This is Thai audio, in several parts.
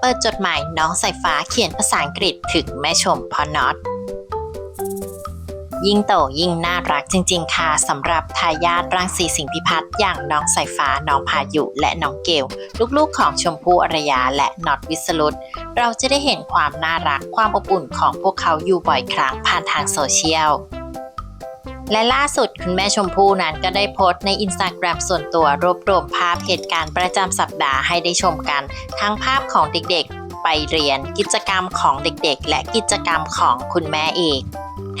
เปิดจดหมายน้องสายฟ้าเขียนภาษาอังกฤษถึงแม่ชมพอน็อตยิ่งโตยิ่งน่ารักจริง ๆ ค่ะสำหรับทายาทรังสีสิงพิพัฒน์อย่างน้องสายฟ้าน้องพายุ และน้องเกลลูกๆของชมพู่อารยาและน็อตวิสรุตเราจะได้เห็นความน่ารักความอบอุ่นของพวกเขาอยู่บ่อยครั้งผ่านทางโซเชียล และล่าสุดคุณแม่ชมพู่นั้นก็ได้โพสต์ในอินสตาแกรมส่วนตัวรวบรวมภาพเหตุการณ์ประจำสัปดาห์ให้ได้ชมกัน ทั้งภาพของเด็กๆ ไปเรียน กิจกรรมของเด็กๆ และกิจกรรมของคุณแม่เอง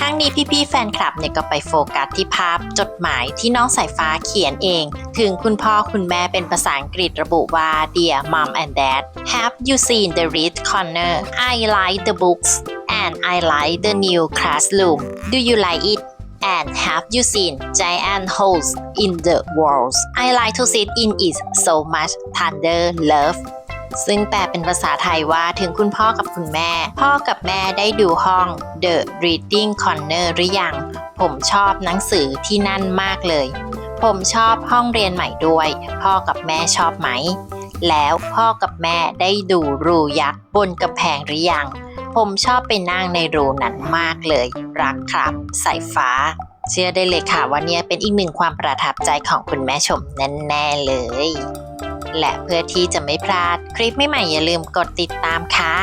ทั้งนี้พี่ๆแฟนคลับเนี่ยก็ไปโฟกัสที่ภาพจดหมายที่น้องสายฟ้าเขียนเอง ถึงคุณพ่อคุณแม่เป็นภาษาอังกฤษระบุว่า Dear Mom and Dad Have you seen the read corner I like the books and I like the new classroom Do you like it and have you seen giant holes in the walls I like to sit in it so much thunder love ซึ่งแปลเป็นภาษาไทยว่าถึงคุณพ่อกับคุณแม่ พ่อกับแม่ได้ดูห้อง The Reading Corner หรือยัง ผมชอบหนังสือที่นั่นมากเลย ผมชอบห้องเรียนใหม่ด้วย พ่อกับแม่ชอบไหม แล้วพ่อกับแม่ได้ดูรูยักษ์บนกำแพงหรือยัง ผมชอบไปนั่งในรูนั้นมากเลย รักครับ สายฟ้า เชื่อได้เลยค่ะว่าเนี่ยเป็นอีกหนึ่งความประทับใจของคุณแม่ชมแน่ๆเลย และเพื่อที่จะไม่พลาดคลิปใหม่ๆอย่าลืมกดติดตามค่ะ